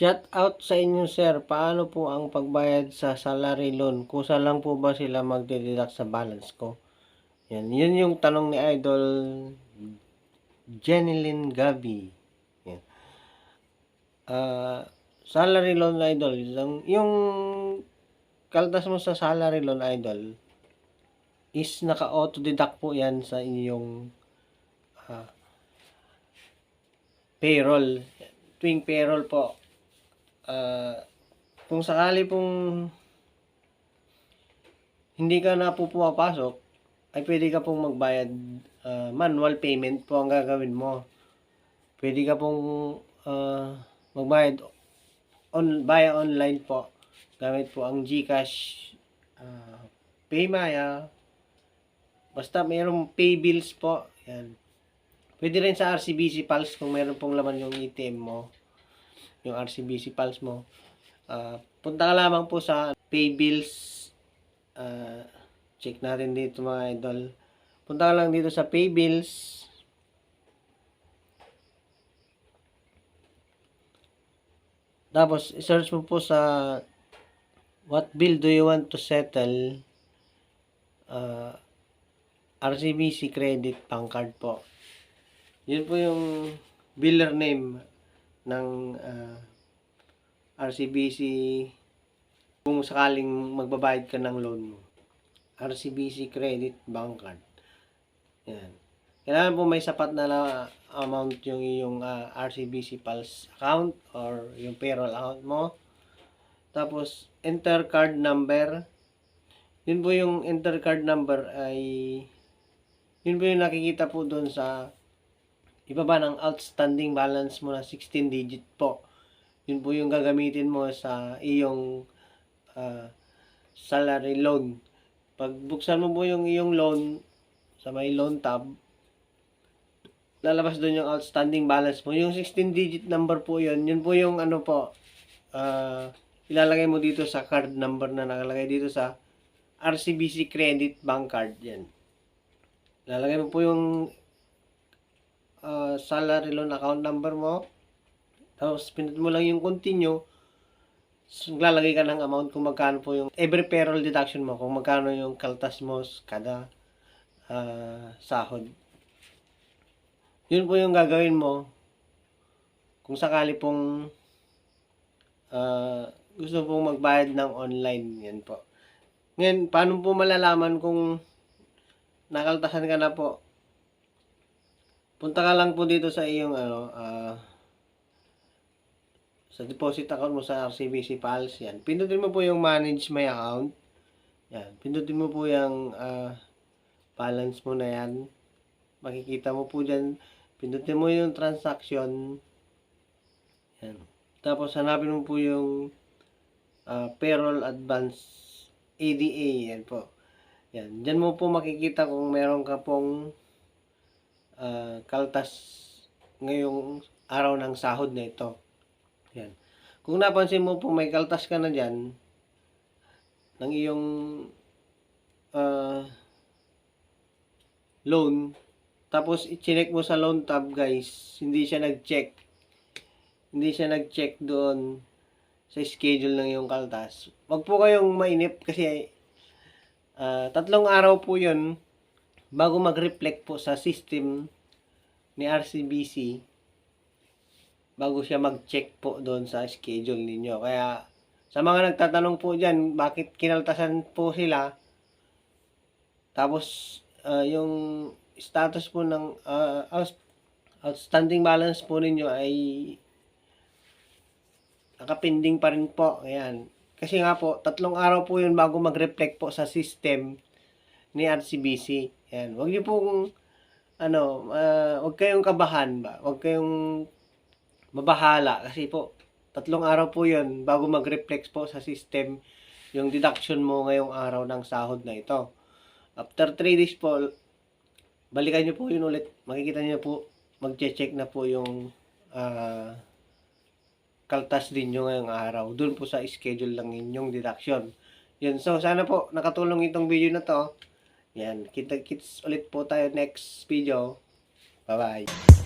Shout out sa inyo sir, paano po ang pagbayad sa salary loan? Kusa lang po ba sila magdededuct sa balance ko? Yan, yun yung tanong ni Idol Jenilyn Gabi. Yan. Ah, salary loan idol, yung, yung kaltas mo sa salary loan idol is naka-auto deduct po yan sa inyong ah, payroll. Tuwing payroll po, ah, kung sakali pong hindi ka na po pumapasok, ay pwede ka pong magbayad ah, manual payment po ang gagawin mo. Pwede ka pong ah, magbayad on via online po gamit po ang GCash, ah, Paymaya, basta mayroong pay bills po. Yan. Pwede rin sa RCBC Pulse kung mayroon pong laman yung ATM mo, yung RCBC Pulse mo. Ah, punta ka lamang po sa pay bills. Ah, check natin dito mga idol. Punta ka lang dito sa pay bills. Tapos, search mo po sa what bill do you want to settle? Ah, RCBC credit bank card po. Yun po yung biller name ng ah, RCBC kung sakaling magbabayad ka ng loan mo. RCBC credit bank card. Yan. Kailangan po may sapat na amount yung iyong ah, RCBC Pulse account or yung payroll account mo. Tapos, enter card number. Yun po yung enter card number ay yun po yung nakikita po doon sa ibaba ng outstanding balance mo na 16 digit po. Yun po yung gagamitin mo sa iyong ah, salary loan. Pag buksan mo po yung iyong loan sa may loan tab, lalabas doon yung outstanding balance mo. Yung 16 digit number po yun, yun po yung ano po, ah, ilalagay mo dito sa card number na nakalagay dito sa RCBC Credit Bank Card. Yan. Lalagay mo po yung ah, salary loan account number mo. Tapos, pinut mo lang yung continue. So, Lalagay ka ng amount kung magkano po yung every payroll deduction mo. Kung magkano yung kaltas mo kada ah, sahod. Yun po yung gagawin mo kung sakali pong ah, gusto pong magbayad ng online. Yan po. Ngayon, paano po malalaman kung nakaltasan ka na po? Punta ka lang po dito sa iyong ano, ah, sa deposit account mo sa RCBC Pulse. Yan. Pindutin mo po yung manage my account. Yan. Pindutin mo po yung ah, balance mo na yan. Makikita mo po dyan. Pindutin mo yung transaction. Yan. Tapos hanapin mo po yung ah, payroll advance ADA. Yan po. Yan. Diyan mo po makikita kung meron ka pong ah, kaltas ngayong araw ng sahod na ito. Yan. Kung napansin mo po may kaltas ka na dyan ng iyong ah, loan tapos i-check mo sa loan tab guys hindi siya nag-check hindi siya nag-check doon sa schedule ng iyong kaltas wag po kayong mainip kasi ah, tatlong araw po yun bago mag-reflect po sa system ni RCBC bago siya mag-check po doon sa schedule ninyo. Kaya sa mga nagtatanong po dyan, bakit kinaltasan po sila, tapos ah, yung status po ng out- outstanding balance po ninyo ay nakapinding pa rin po. Ayan. Kasi nga po, tatlong araw po yun bago mag-reflect po sa system ni RCBC. Ayan. Huwag niyo pong ano, ah, huwag kayong kabahan ba? Huwag kayong mabahala kasi po tatlong araw po 'yon bago mag-reflex po sa system yung deduction mo ngayong araw ng sahod na ito. After 3 days po, balikan niyo po yun ulit. Makikita niyo po, magche-check na po yung ah, kaltas din nyo ngayong araw. Doon po sa schedule lang inyong deduction. Yun. So, sana po nakatulong itong video na to. Yan. Kita-kits ulit po tayo next video. Bye-bye.